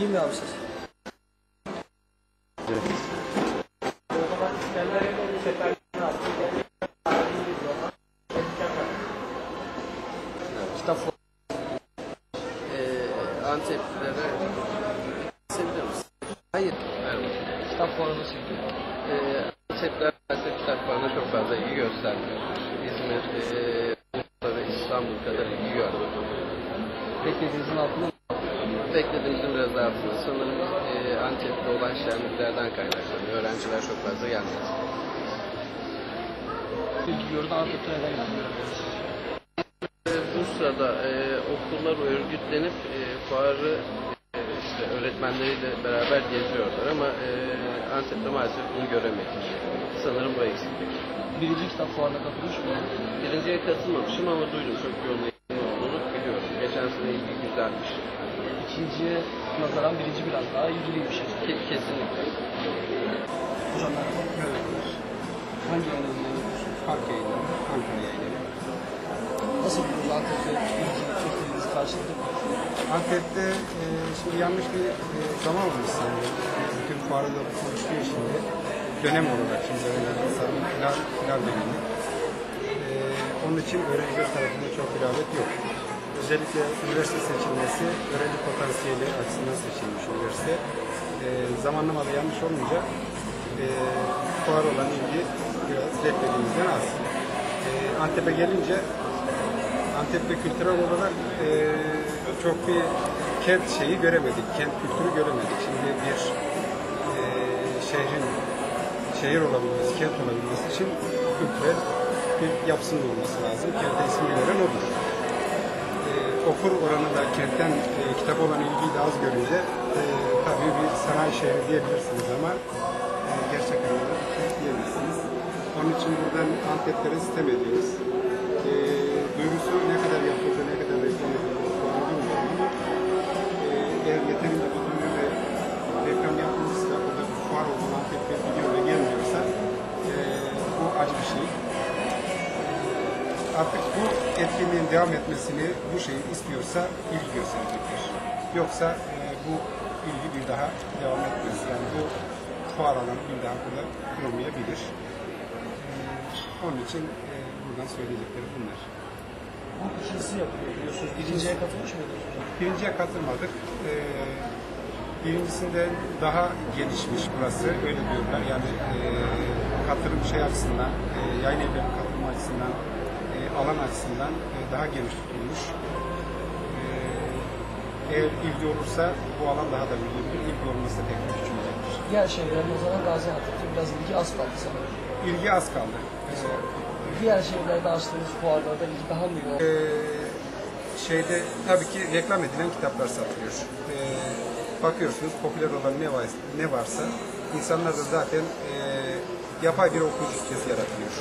İyi mi abi siz? Kitap Ee, Anteplilere? Hayır. Merhaba. kitap fuarı nasıl gidiyor? Ee, Antepler Antep kitaplarına çok fazla ilgi göstermiyor. İzmir, e, ve İstanbul kadar ilgi görmüyor. Beklediğinizin altında mı? Beklediğimizin biraz altında. Sanırım e, Antep'te olan şenliklerden kaynaklanıyor. Öğrenciler çok fazla gelmedi. gördü Antep'te neden gidiyor? Ee, Bursa'da e, okullar örgütlenip e, fuarı e, işte öğretmenleriyle beraber geziyorlar ama e, Antep'te maalesef bunu göremedik. Sanırım bu eksiklik. Birinci kitap fuarına katılmış mı? Birinciye katılmamışım ama duydum çok yoğun olduğunu biliyorum. Geçen sene ilgi güzelmiş. İkinciye nazaran birinci biraz daha ilgiliymiş. Ke- kesinlikle. Hocam merhaba. Hangi yayınlarında Park yayınları, Ankara yayınları. Nasıl buldunuz Antep'te ilgi çektiğiniz karşılıklı? Antep'te e, şimdi yanlış bir e, zaman olmuş sanırım. Bütün fuarda konuşuyor şimdi. Dönem olarak şimdi öğrenciler sanırım pilav, pilav dönemi. E, onun için öğrenciler tarafında çok rağbet yok. Özellikle üniversite seçilmesi, öğrenci potansiyeli açısından seçilmiş üniversite. E, zamanlamada yanlış olmayınca e, fuar olan ilgi biraz beklediğimizden az. E, Antep'e gelince Antep'te kültürel olarak e, çok bir kent şeyi göremedik, kent kültürü göremedik. Şimdi bir e, şehrin şehir olabilmesi, kent olabilmesi için kültürel bir yapısının olması lazım. Kente ismi veren odur. Okur oranı da kentten e, kitap olan ilgiyi de az görünce e, tabii bir sanayi şehri diyebilirsiniz ama e, gerçek anlamda kent diyemezsiniz. Onun için buradan Anteplere sitem ediyoruz. Artık bu etkinliğin devam etmesini bu şeyi istiyorsa ilgi gösterecektir. Yoksa e, bu ilgi bir daha devam etmez. Yani bu fuar alanı bir daha burada kurulmayabilir. E, onun için e, buradan söyleyecekleri bunlar. Bu ikincisi yapılıyor biliyorsunuz. Birinciye katılmış mıydınız? Birinciye katılmadık. Ee, birincisinde daha gelişmiş burası. Öyle diyorlar. Yani e, katılım şey açısından, e, yayın evlerinin katılım açısından, e, alan açısından e, daha geniş tutulmuş. E, eğer ilgi olursa bu alan daha da büyüyebilir. İlgi olmazsa tekrar küçülecektir. Diğer şehirlere nazaran Gaziantep'te biraz ilgi az kaldı sanırım. İlgi az kaldı. E, Diğer şehirlerde açtığınız fuarlarda ilgi daha mı yoğun? Ee, şeyde tabii ki reklam edilen kitaplar satılıyor. Ee, bakıyorsunuz popüler olan ne, var, ne varsa insanlar da zaten e, yapay bir okuyucu kitlesi yaratılıyor.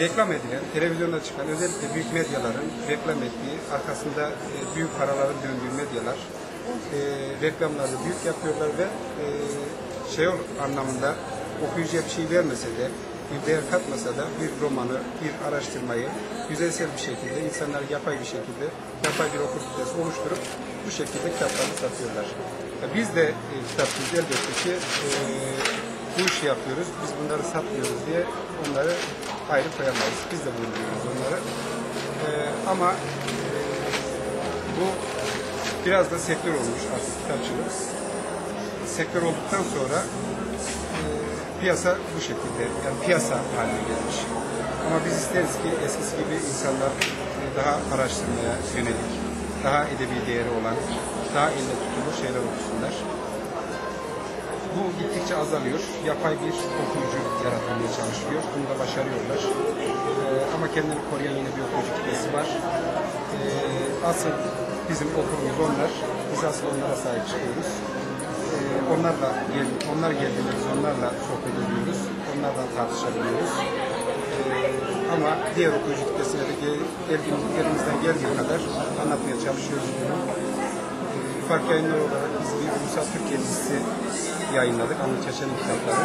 Reklam edilen, televizyonda çıkan özellikle büyük medyaların reklam ettiği, arkasında e, büyük paraların döndüğü medyalar e, reklamları büyük yapıyorlar ve e, şey anlamında okuyucuya bir şey vermese de bir değer katmasa da bir romanı, bir araştırmayı yüzeysel bir şekilde insanlar yapay bir şekilde yapay bir okur kitlesi oluşturup bu şekilde kitaplarını satıyorlar. Ya biz de e, kitapçıyız elbette ki e, bu işi yapıyoruz, biz bunları satmıyoruz diye onları ayrı koyamayız. Biz de bulunuyoruz onları. E, ama e, bu biraz da sektör olmuş artık kitapçılık. Sektör olduktan sonra e, piyasa bu şekilde, yani piyasa haline gelmiş. Ama biz isteriz ki eskisi gibi insanlar e, daha araştırmaya yönelik, daha edebi değeri olan, daha elle tutulur şeyler okusunlar. Bu gittikçe azalıyor. Yapay bir okuyucu yaratılmaya çalışıyor. Bunu da başarıyorlar. E, ama kendini koruyan yine bir okuyucu kitlesi var. E, asıl bizim okurumuz onlar. Biz asıl onlara sahip çıkıyoruz. Ee, onlarla gel, onlar geldiğinde biz onlarla sohbet ediyoruz. Onlardan tartışabiliyoruz. Ee, ama diğer okuyucu kitlesine de geldiğimiz, elimizden geldiği kadar anlatmaya çalışıyoruz bunu. Ee, farklı yayınlar olarak biz bir ulusal Türkiye dizisi yayınladık. Anlı Çeşen'in kitapları.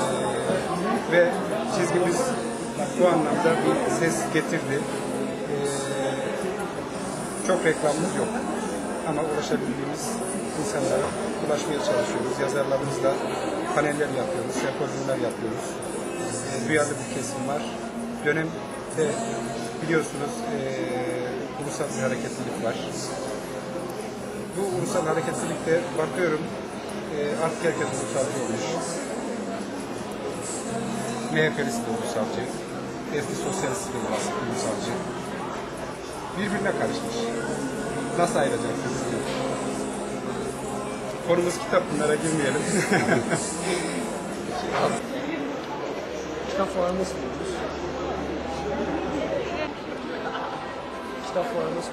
Ee, ve çizgimiz bu anlamda bir ses getirdi. Ee, çok reklamımız yok. ama ulaşabildiğimiz insanlara ulaşmaya çalışıyoruz. Yazarlarımızla paneller yapıyoruz, sempozyumlar yapıyoruz. E, duyarlı bir kesim var. Dönemde biliyorsunuz e, ulusal bir hareketlilik var. Bu ulusal hareketlilikte bakıyorum e, artık herkes ulusalcı olmuş. MHP'lisi de ulusalcı, eski sosyalist de ulusalcı. Birbirine karışmış. Nasıl ayıracaksınız? Konumuz kitap bunlara girmeyelim. Kitap fuarı buldunuz? Kitap fuarı buldunuz?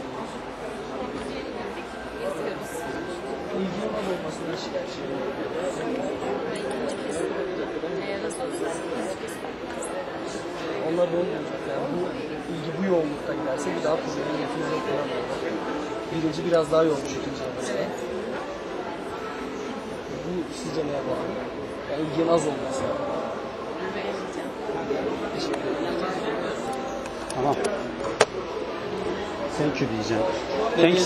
Onlar olmayacak. Yani bu ilgi bu yoğunlukta giderse bir daha programın yapımına koyamıyorlar. Birinci biraz daha yoğunmuş ikinciye mesela. Bu sizce neye bağlı? Yani ilginin az olması. Teşekkür ederim. Tamam. Thank you diyeceğim. Thanks.